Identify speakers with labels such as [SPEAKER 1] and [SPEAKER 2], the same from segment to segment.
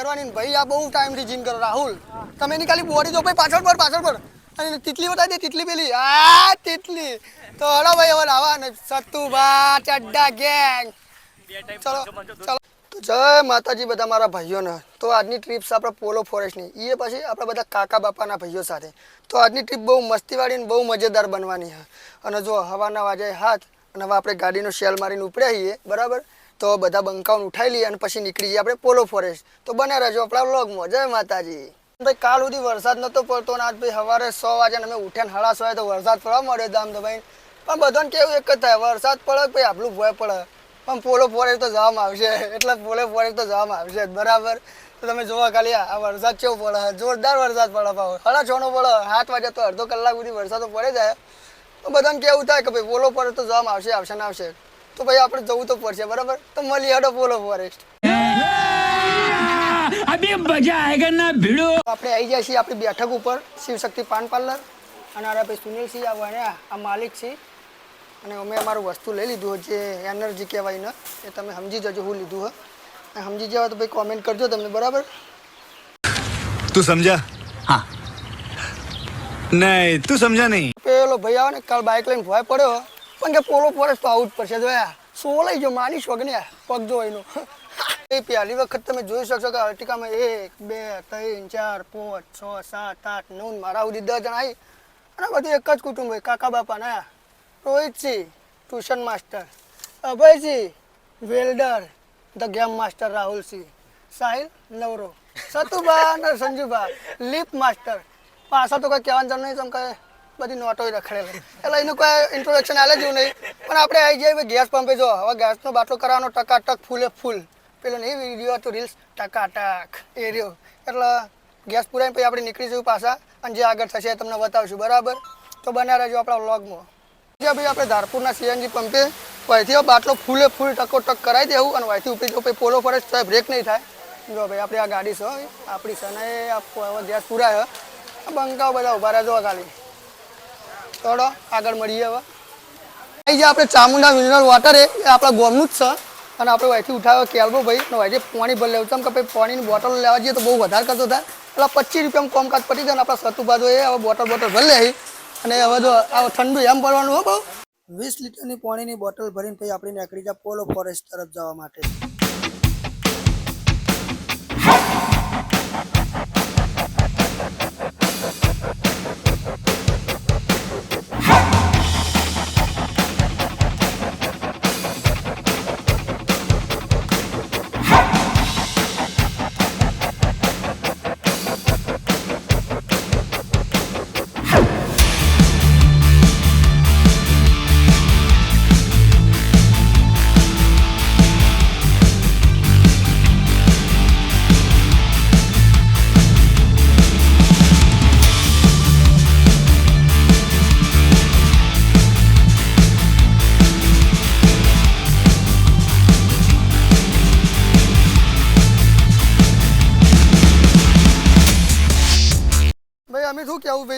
[SPEAKER 1] કરવાની ભાઈ આ બહુ ટાઈમથી જીમ કરો, રાહુલ. તમે એની ખાલી બોડી જો ભાઈ પાછળ પર પાછળ પર. અને તિતલી બતાવી દે, તિતલી પેલી. આ તિતલી. તો હલો ભાઈ, હવે લાવા ને સતુબા ચડ્ડા ગેંગ ચલો ચલો. તો જય માતાજી બધા મારા ભાઈઓને. તો આજની ટ્રીપ છે આપણે પોલો ફોરેસ્ટની એ પછી આપણા બધા કાકા બાપાના ભાઈઓ સાથે. તો આજની ટ્રીપ બહુ મસ્તીવાળી ને બહુ મજેદાર બનવાની છે. અને જો હવાના વાજે હાથ, અને હવે આપણે ગાડીનો શેલ મારીને ઉપડ્યા છીએ, બરાબર? તો બધા બંકાઉન ઉઠાઈ લઈએ અને પછી નીકળી જઈએ. આપણે પોલો ફોરેસ્ટ તો બને રહેજો આપણા વ્લોગમાં જય માતાજી. ભાઈ, કાલ સુધી વરસાદ નહોતો પડતો ને આજ ભાઈ સવારે સો વાગે અમે ઉઠ્યા ને હોય તો વરસાદ પડવા મળ્યો દામ ભાઈ. પણ બધાને કેવું એક જ થાય, વરસાદ પડે ભાઈ આપણું ભય પડે. પણ પોલો ફોરેસ્ટ તો જવામાં આવશે. એટલે પોલો ફોરેસ્ટ તો જવામાં આવશે બરાબર? તો તમે જોવા ખાલી આ વરસાદ કેવો પડે. જોરદાર વરસાદ પડે ભાવ હળા છ નો પડે. સાત વાગે તો અડધો કલાક સુધી વરસાદ તો પડે જાય તો બધાને કેવું થાય કે ભાઈ પોલો ફોરેસ્ટ તો જવામાં આવશે આવશે ને આવશે. તો ભાઈ આપણે જવું તો પડશે બરાબર? તો મળી હડો બોલો ફોરેસ્ટ.
[SPEAKER 2] અબે મજા આયેગા ના ભીડો?
[SPEAKER 1] આપણે આવી જાય છીએ આપણી બેઠક ઉપર શિવશક્તિ પાન પાર્લર. અને અરે ભાઈ સુનિલસિંહ આ વણ્યા આ માલિક છે. અને અમે અમારું વસ્તુ લઈ લીધું જે એનર્જી કહેવાય ને એ તમે સમજી જજો હું લીધું હે. સમજી જવા તો ભાઈ કોમેન્ટ કરજો તમને બરાબર?
[SPEAKER 3] તું સમજા? હા. નહીં તું સમજા નહીં.
[SPEAKER 1] પેલો ભાઈ આવે ને કાલ બાઇક લઈને ભોય પડ્યો પણ કે પોલો ફોરેસ્ટ તો આવું જ પડશે. જોયા સોલાઈ જો માની શોખ ને પગ જો એનો. એ પહેલી વખત તમે જોઈ શકશો કે અર્ટિકામાં એક, બે, ત્રણ, ચાર, પાંચ, છ, સાત, આઠ, નવ, મારા સુધી દસ જણા આવી અને બધું એક જ કુટુંબ હોય, કાકા બાપા ના Rohitsinh tuition master Abhaysinh welder the game master Rahulsinh. Sahil, નવરો. સતુભા અને સંજુભા લીપ માસ્ટર પાછા તો કઈ કહેવાનું જરૂર નહીં તમે કઈ બધી નોટો રખડેલી. એટલે એનું કોઈ ઇન્ટ્રોડક્શન આલે જેવું નહીં. પણ આપણે આવી જઈએ ગેસ પંપે જો, હવે ગેસનો બાટલો કરવાનો ટકાટક ફૂલે ફૂલ. પેલો નહીં વીડિયો હતો રીલ્સ ટકાટક. એ રહ્યો. એટલે ગેસ પૂરાઈને પછી આપણે નીકળી જવું પાછા અને જે આગળ થશે એ તમને બતાવશું. બરાબર? તો બન્યા રહેજો આપણા વ્લોગમાં જે ભાઈ આપણે ધારપુરના સીએનજી પંપે વહીથી બાટલો ફૂલે ફૂલ ટકો ટક કરાવી દેવું અને વહીથી ઉપરી જો પછી પોલો પડે તો બ્રેક નહીં થાય. જો ભાઈ, આપણી આ ગાડી છે આપણી છે ને એ, આ ગેસ પુરાય બંકાઓ બધા ઊભા રહેજો ખાલી. ચલો આગળ મળીએ હવે. અહીં જે આપણે ચામુંડા મિનરલ વોટર એ આપણા ગોમનું જ છે. અને આપણે અહીંથી ઉઠાવ્યો કેલ્બો ભાઈ. અને અહીંથી પાણી ભરી લેવું ચમ કે ભાઈ પાણીની બોટલ લેવા જઈએ તો બહુ વધારે કરતો થાય. એટલે પચીસ રૂપિયામાં કોમકાજ પતી જાય ને આપણા સતુ બાજુ એ હવે બોટલ બોટલ ભરી લેવી અને હવે જો આ ઠંડુ એમ ભરવાનું હો બહુ. વીસ લીટરની પાણીની બોટલ ભરીને પછી આપણે નીકળી જાય પોલો ફોરેસ્ટ તરફ જવા માટે.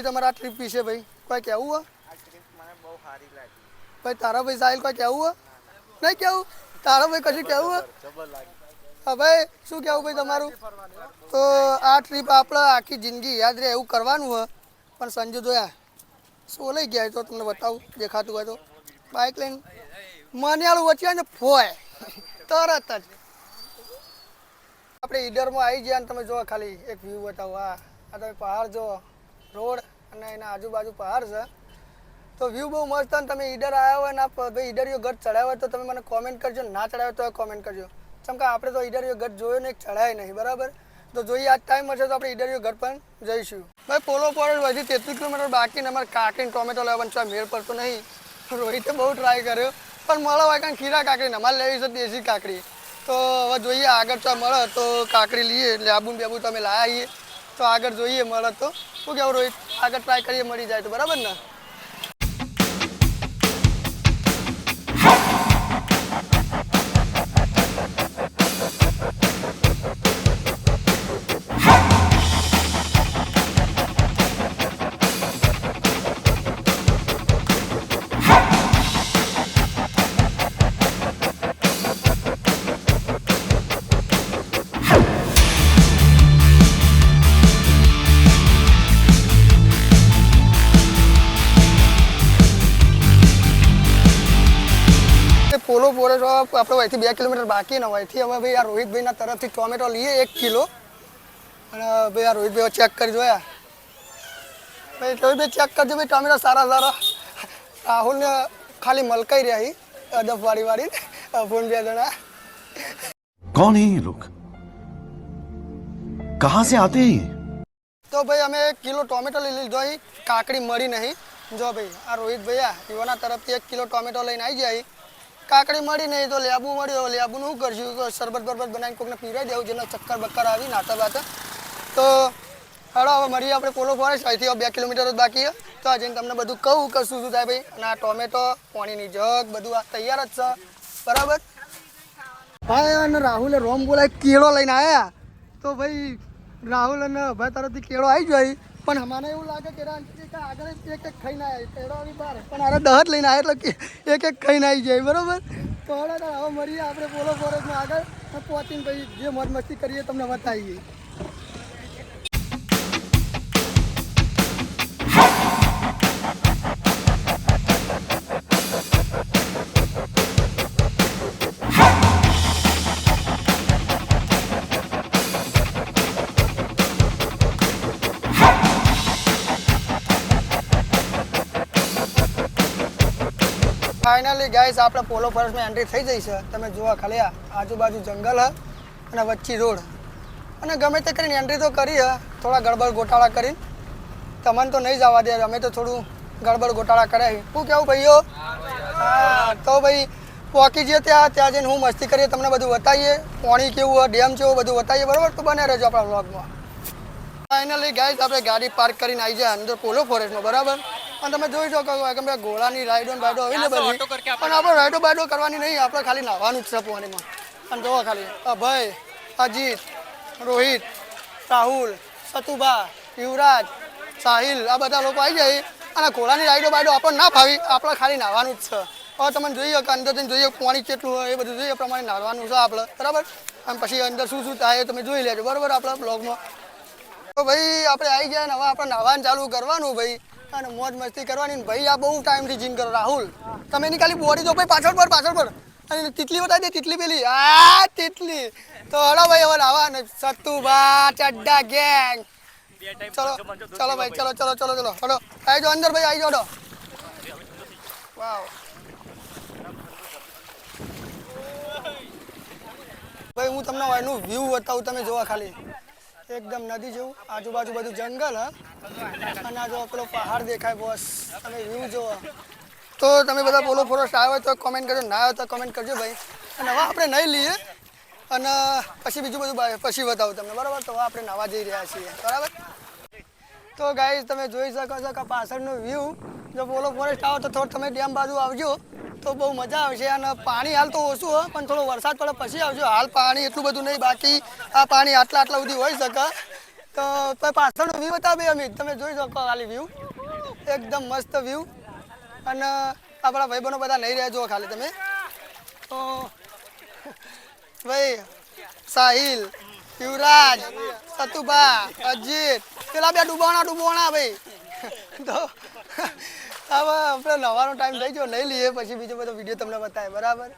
[SPEAKER 1] ભાઈ તમારા આ ટ્રીપ વિશે ભાઈ કોઈ કહેવું હો ભાઈ તારા ભાઈ સાહિલ કોઈ કહેવું હોય? નહીં કહેવું? તારા ભાઈ કશું કહેવું હોય? હા ભાઈ શું કહેવું ભાઈ તમારું? તો આ ટ્રીપ આપણે આખી જિંદગી યાદ રહે એવું કરવાનું હોય. પણ સંજુ જોયા સોલાઈ ગયા તો તમને બતાવું દેખાતું હોય તો. બાઇક લઈને. મનિયાળું વચ્ચે ને ફોય. તરત જ. આપણે ઈડરમાં આવી ગયા અને તમે જો ખાલી એક વ્યૂ બતાવો. આ આ તમે પહાડ જો રોડ. અને એના આજુબાજુ પહાડ છે. તો વ્યૂ બહુ મસ્ત અને તમે ઈડર આવ્યા હોય ને ભાઈ ઈડરિયો ગઢ ચડાવ્યો તો તમે મને કોમેન્ટ કરજો. ના ચડાવ્યો તો કોમેન્ટ કરજો. કેમ કે આપણે તો ઈડરિયો ગઢ જોયો ને ચડાય નહીં, બરાબર? તો જોઈએ આજ ટાઈમ મળશે તો આપણે ઈડરિયો ગઢ પણ જઈશું. ભાઈ, પોલો પોળો હજી તેત્રીસ કિલોમીટર બાકી ને અમારે કાકડીને ટોમેટો લેવાનું છે મેળ પડતો નહીં. રોહિતે બહુ ટ્રાય કર્યો. પણ મળે હોય કારણ ખીરા કાંકરી અમારે લેવી છે દેશી કાકરી તો હવે જોઈએ આગળ તો મળે તો કાકરી લઈએ, એટલે આબુ બેબુ તમે લાયા આવીએ તો આગળ જોઈએ મળે તો. શું કેવું રોહિત? આગળ ટ્રાય કરીએ મળી જાય તો બરાબર ને? આપણે અહીંથી બે કિલોમીટર બાકી ને અહીંથી અમે ભાઈ આ રોહિતભાઈના તરફથી ટોમેટો લઈએ એક કિલો. અને ભાઈ આ રોહિતભાઈ ચેક કરી જોયા. ભાઈ રોહિતભાઈ ચેક કરજો ભાઈ ટોમેટો સારા સારા. રાહુલને ખાલી મલકાઈ રહ્યા અદબ વાળી વાળી. ફોન બે જણા.
[SPEAKER 4] કોણ હે લોક કહા સે આતે
[SPEAKER 1] તો ભાઈ અમે એક કિલો ટોમેટો લઈ લીધો અહીં કાકડી મળી નહીં. જો ભાઈ આ રોહિત આ યુવાના તરફથી એક કિલો ટોમેટો લઈને આવી જાય કાકડી મળી નહીં તો લેબુ મળ્યો લેબુનું શું કરશું? શરબત બરબત બનાવીને કોકને પીરાઈ દેવું જેના ચક્કર બક્કર આવી, નાતા બાતા. તો હળો હવે મળીએ આપણે પોલો ફોરેસ્ટ અહીંથી બે કિલોમીટર જ બાકી તો આજે તમને બધું કહું કે શું શું થાય ભાઈ. અને આ ટોમેટો, પાણીની જગ, બધું આ તૈયાર જ છે. બરાબર? હા અને રાહુલે રોમ બોલાય કેળો લઈને આવ્યા તો ભાઈ, રાહુલ અને ભાઈ તરફથી કેળો આવી જાય પણ મને એવું લાગે કે આગળ એક એક ખાઈને આવ્યા આવી બહાર પણ આરે દહત લઈને આવ્યા એટલે એક એક ખાઈને આવી જાય, બરોબર? તો હવે મળીએ આપણે બોલો ફોરેસ્ટમાં આગળ. પહોંચીને પછી જે મોજ મસ્તી કરીએ, તમને બતાવીએ. ફાઇનલી ગાઈસ આપણે પોલો ફોરેસ્ટમાં એન્ટ્રી થઈ જઈ છે. તમે જોવા ખાલી આજુબાજુ જંગલ હ અને વચ્ચે રોડ. અને ગમે તે કરીને એન્ટ્રી તો કરી હ. થોડા ગડબડ ગોટાળા કરીને તમને તો નહીં જવા દે. અમે તો થોડું ગડબડ ગોટાળા કર્યા શું કેવું ભાઈઓ? હા, તો ભાઈ, પોકી જઈએ ત્યાં. ત્યાં જઈને હું મસ્તી કરીએ, તમને બધું બતાવીએ. પાણી કેવું હોય ડેમ કેવું બધું બતાવીએ. બરાબર? તો બને રહેજો આપણા વ્લોગમાં ફાઇનલી ગાઈસ આપણે ગાડી પાર્ક કરીને આવી જાય અંદર પોલો ફોરેસ્ટમાં બરાબર? અને તમે જોઈ શકો કે ભાઈ ઘોડાની રાઈડો ને બાઈડો અવેલેબલ છે. પણ આપણે રાઈડો બાઈડો કરવાની નહીં આપણે ખાલી નાહવાનું જ છે પાણીમાં અને જોવા ખાલી. અભય ભાઈ અજીત રોહિત રાહુલ સતુભા યુવરાજ સાહિલ આ બધા લોકો આવી જાય અને ઘોડાની રાઈડો બાઈડો આપણને ના ફાવી આપણે ખાલી નાહવાનું જ છે. હવે તમે જોઈએ કે અંદર જઈને જોઈએ પાણી કેટલું હોય એ બધું જોઈએ પ્રમાણે નાહવાનું છે આપણે. બરાબર? અને પછી અંદર શું શું થાય તમે જોઈ લેજો. બરાબર આપણા બ્લોગમાં તો ભાઈ આપણે આવી ગયા ને હવે આપણે નાવાનું ચાલુ કરવાનું ભાઈ. અને મોજ મસ્તી કરવાની ભાઈ આ બહુ ટાઈમથી જીમ કરો, રાહુલ. તમે એની ખાલી બોડી જો ભાઈ પાછળ પર પાછળ પર. અને તિતલી બતાવી દે, તિતલી પેલી. આ તિતલી. તો હલો ભાઈ, હવે આવા ને. સત્તુભા ચડ્ડા ગેંગ ચલો ચલો ભાઈ, ચલો ચલો ચલો ચલો. હલો. આવી જાઓ અંદર ભાઈ, આવી જાઓ વાવ. ભાઈ, હું તમને એનું વ્યૂ બતાવું, તમે જોવા ખાલી. એકદમ નદી જેવું. આજુબાજુ બધું જંગલ અને આ પેલો પહાડ દેખાય બોસ. તમે વ્યૂ જોવો તો તમે બધા પોલો ફોરેસ્ટ આવ્યો તો કોમેન્ટ કરજો. ના આવ્યો તો કોમેન્ટ કરજો ભાઈ. અને હવે આપણે નહીં લઈએ. અને પછી બીજું બધું પછી બતાવું તમને. બરાબર? તો આપણે નવા જઈ રહ્યા છીએ. બરાબર? તો ગાઈઝ તમે જોઈ શકો છો કે પાછળનો વ્યૂ જો પોલો ફોરેસ્ટ આવો તો થોડું તમે ડેમ બાજુ આવજો. તો બહુ મજા આવશે અને પાણી હાલ તો ઓછું હોય પણ થોડો વરસાદ પડે પછી આવજો. હાલ પાણી એટલું બધું નહીં, બાકી આ પાણી આટલા આટલા સુધી હોઈ શકે. તો તમે પાછળનો વ્યૂ બતાવે અમિત. તમે જોઈ શકો ખાલી વ્યૂ એકદમ મસ્ત વ્યૂ અને આપણા ભાઈબંધો બધા નહીં રહ્યા, જુઓ ખાલી તમે. તો ભાઈ, સાહિલ, યુવરાજ, સતુભા, અજીત, પેલા બે ડૂબાણા ડૂબાણા ભાઈ. તો હવે આપણે નવાનો ટાઈમ થઈ ગયો નહીં લઈએ પછી બીજો બધો વીડિયો તમને બતાવે બરાબર?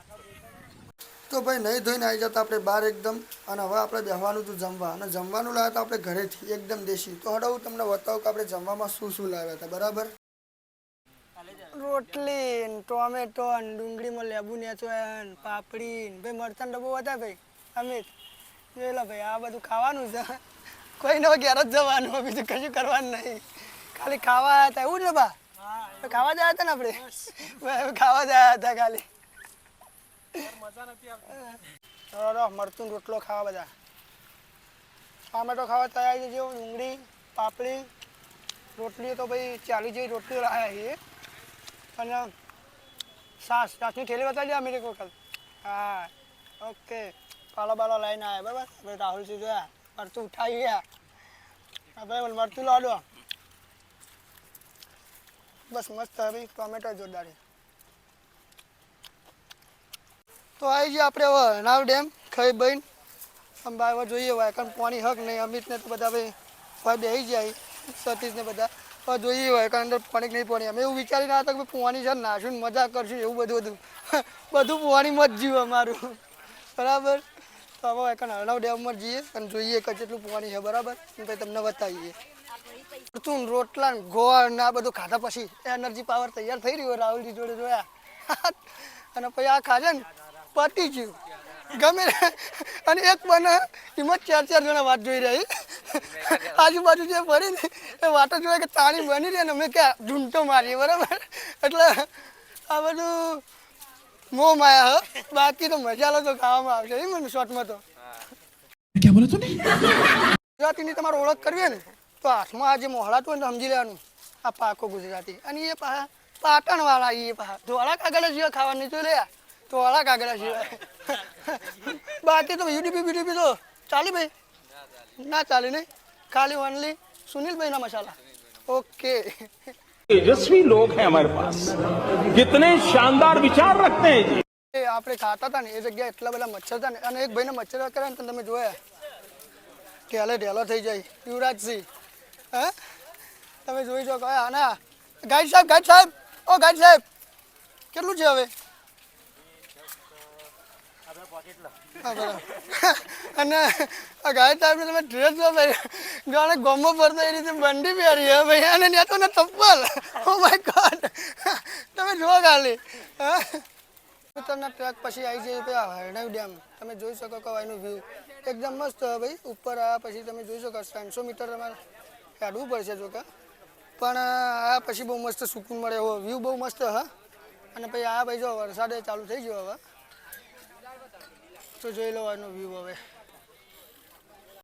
[SPEAKER 1] તો ભાઈ નહીં ધોઈને આવી જતા આપણે બહાર એકદમ અને હવે આપણે બેહવાનું હતું જમવા અને જમવાનું લાવ્યા હતા આપણે ઘરેથી એકદમ દેશી. તો હડો હું તમને બતાવું કે આપણે જમવામાં શું શું લાવ્યા હતા બરાબર? રોટલી ટોમેટો ડુંગળીમાં લેબુ નેચો પાપડી ભાઈ મરચાં ડબ્બો હતા ભાઈ અમિત. જોયેલા ભાઈ આ બધું ખાવાનું છે. કોઈ નો ઘેર જ જવાનું બીજું કશું કરવાનું નહીં. ખાલી ખાવા આવ્યા હતા એવું ને બા? ખાવા જયા હતા ને આપણે? ખાવા જયા હતા ખાલી. ચલો મરતું રોટલો ખાવા બધા. ટોમેટો ખાવા તૈયાર જજો ડુંગળી, પાપડી રોટલી તો ભાઈ ચાલી જેવી રોટલીઓ લાવ્યા છીએ અને સાસ, સાસની થેલી બતાવી અમે એક વખત હા, ઓકે. પાલો, બાલો લઈને આવ્યા, બરાબર. રાહુલ રાહુલજી જોયા. મરતું ઉઠાવી ગયા. હા, ભાઈ મરચું લાડો બસ મસ્ત હવે ટોમેટો જોરદાર તો આવી ગયા આપણે હવે નાવ ડેમ ખાઈ બહીન આમ બાર જોઈએ હોય કારણ પાણી હક નહીં અમિતને તો બધા ભાઈ ભાઈ બેસી જાય સતીશને બધા. પણ જોઈએ હોય કારણ અંદર પાણી નહીં પાણી, અમે એવું વિચારી ના હતા કે પોવાની છે નાશું મજા કરશું એવું બધું બધું બધું પોવાનીમાં જ જીવ અમારું. બરાબર? તો હવે એક હરણાવ ડેમમાં જઈએ અને જોઈએ કે કેટલું પોવાની છે, બરાબર? પછી તમને બતાવીએ. તું રોટલા ને ગોળ ને આ બધું ખાધા પછી એનર્જી પાવર તૈયાર થઈ રહ્યો રાહુલજી જોડે જોયા. અને પછી આ ખાજે ને પતી ગયું. ગમે અને એક બને એમાં ચાર ચાર જણા વાત જોઈ રહી આજુબાજુ જે ફરી ને એ વાતો જોયે કે તાણી બની રહી ને અમે ક્યાં ઝૂંટો મારીએ બરાબર? એટલે આ બધું મોહ માયા હ. બાકી તો મજા લો તો ખાવામાં આવશે. એ મને શોર્ટમાં તો. ગુજરાતીની તમારે ઓળખ કરવી ને? તો હાથમાં આ જે મોહળાતું હોય ને તો સમજી લેવાનું આ પાકો ગુજરાતી અને એ પાછા પાટણવાળા એ પાછા ધોળા કાગળ સિવાય ખાવાની તો લે ધોળા કાગળ સિવાય બાકી તો યુડીપી બીડીપી તો ચાલી ભાઈ ના ચાલે નહીં ખાલી ઓનલી સુનિલભાઈના મસાલા ઓકે
[SPEAKER 5] तेजस्वी लोग हैं हमारे पास कितने शानदार विचार रखते हैं जी
[SPEAKER 1] એ આપણે ખાતા હતા ને એ જગ્યાએ એટલા બધા મચ્છર હતા ને અને એક ભાઈને મચ્છર કરે ને તો તમે જોયા ઢેલે ઢેલો થઈ જાય યુવરાજસિંહ હા? તમે જોઈ શકો હા ના ગાઈડ સાહેબ ગાઈડ સાહેબ. ઓ ગાઈડ સાહેબ. કેટલું છે હવે? અને ગાય સાહેબ તમે ડ્રેસ જો જાણે ગમો પડતો એ રીતે બંડી પહેરી, હે ભાઈ? અને ત્યાં તો ને ચપ્પલ. Oh my God. તમે જુઓ ખાલી. ઉત્તરના ટ્રેક પછી આવી જઈએ ભાઈ હરણાવ ડેમ. તમે જોઈ શકો કે એનું વ્યૂ એકદમ મસ્ત ભાઈ. ઉપર આવ્યા પછી તમે જોઈ શકો, ત્રણસો મીટર તમારે હેડવું પડશે જો કે પણ આ પછી બહુ મસ્ત સુકૂન મળે એવો વ્યૂ બહુ મસ્ત, હા. અને પછી આ ભાઈ જો વરસાદે ચાલુ થઈ ગયો હવે. તો જોઈ લો આનો વ્યૂ હવે.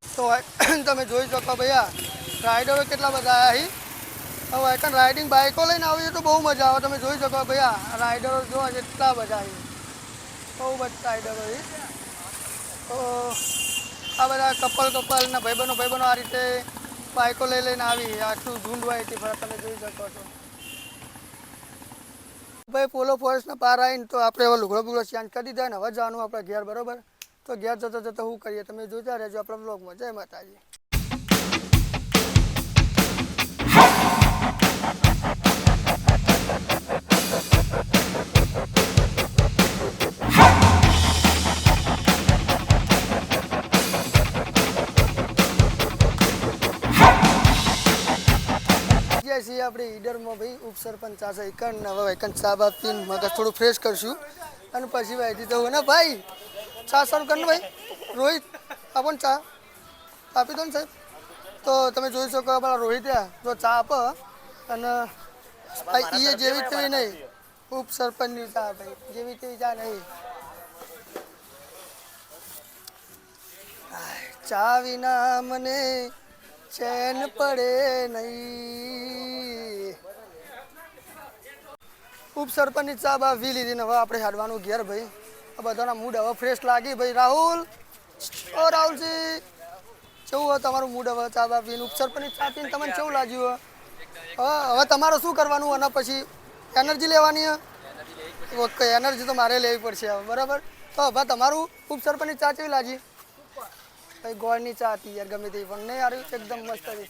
[SPEAKER 1] તો તમે જોઈ શકો ભૈયા રાઇડરો કેટલા બધા આવ્યા હવે એકન રાઇડિંગ બાઇકો લઈને આવીએ તો બહુ મજા આવે. તમે જોઈ શકો ભૈયા રાઇડરો જોવા કેટલા બધા અહીં બહુ બધા રાઇડરો તો આ બધા કપલ કપલ ને ભાઈબંધો ભાઈબંધો આ રીતે બાઇકો લઈ લઈને આવી, આખું ઝુંડવાય હોય તે તમે જોઈ શકો છો. ભાઈ પોલો ફોરેસ્ટના પાર આવીને તો આપણે હવે લુગડો બુગડો ચેન્જ કરી દીધા ને, હવે જવાનું આપણે ઘેર, બરોબર? તો ઘેર જતા જતા શું કરીએ? તમે જોતા રહેજો આપણા બ્લોગમાં જય માતાજી. ગયા છીએ આપણે ઈડરમાં ભાઈ, ઉપસરપંચ આ છે એકન ને હવે એકન ચા બા પીને મગજ થોડું ફ્રેશ કરશું. અને પછી ભાઈ હોય ને ભાઈ, ચા સર્વ કર ભાઈ. રોહિત આપો ચા? આપી દો ને સાહેબ. તો તમે જોઈ શકો આપણા રોહિત જો ચા આપો. અને ભાઈ એ જેવી તેવી નહીં. ઉપસરપંચની ચા ભાઈ, જેવી તેવી ચા નહીં. ચા વિના મને ચેન પડે નહીં. ઉપસરપંચની ચા બા વી લીધી ને હવે આપણે હાડવાનું ઘેર ભાઈ. આ બધાના મૂડ હવે ફ્રેશ લાગી ભાઈ. રાહુલ, ઓ રાહુલજી, કેવું હોય તમારું મૂડ હવે ચા બા પીને ઉપસરપંચની ચા પીને તમને કેવું લાગ્યું હવે? હવે તમારે શું કરવાનું? અને પછી એનર્જી લેવાની? ઓકે એનર્જી તો મારે લેવી પડશે હવે, બરાબર? તો હવે તમારું ઉપસરપંચની ચા કેવી લાગી? ભાઈ ગોળની ચા હતી યાર, ગમે તે પણ. નહીં, યાર એકદમ મસ્ત હતી.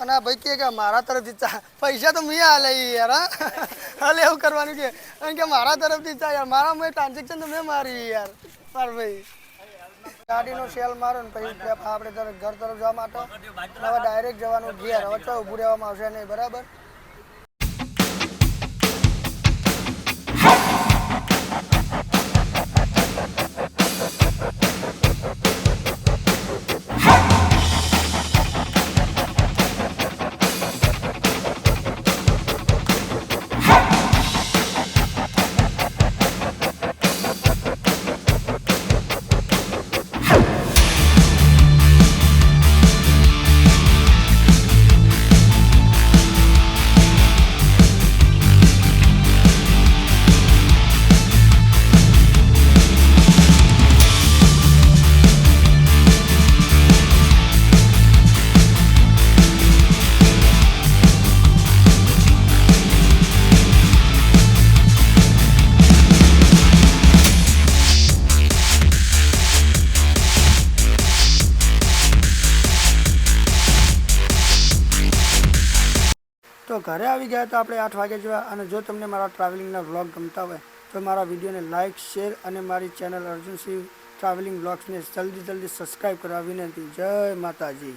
[SPEAKER 1] અને આ ભાઈ કે મારા તરફથી ચા, પૈસા તો મેં હાલે યાર, હા. હાલે એવું કરવાનું કે કારણ કે મારા તરફથી ચા યાર મારા મેં ટ્રાન્ઝેક્શન તો મેં મારી યાર માર ભાઈ. ગાડીનો સેલ મારો ને પછી આપણે ઘર તરફ જવા માટે, હવે ડાયરેક્ટ જવાનું ઘેર, હવે ઊભું રહેવામાં આવશે નહીં, બરાબર? તો ઘરે આવી ગયા તો આપણે આઠ વાગે જેવા અને જો તમને મારા ટ્રાવેલિંગના વ્લોગ ગમતા હોય, તો મારા વિડીયોને લાઇક શેર અને મારી ચેનલ અર્જુનસિંહ ટ્રાવેલિંગ વ્લોગ્સને જલ્દી જલ્દી સબસ્ક્રાઈબ કરવા વિનંતી. જય માતાજી.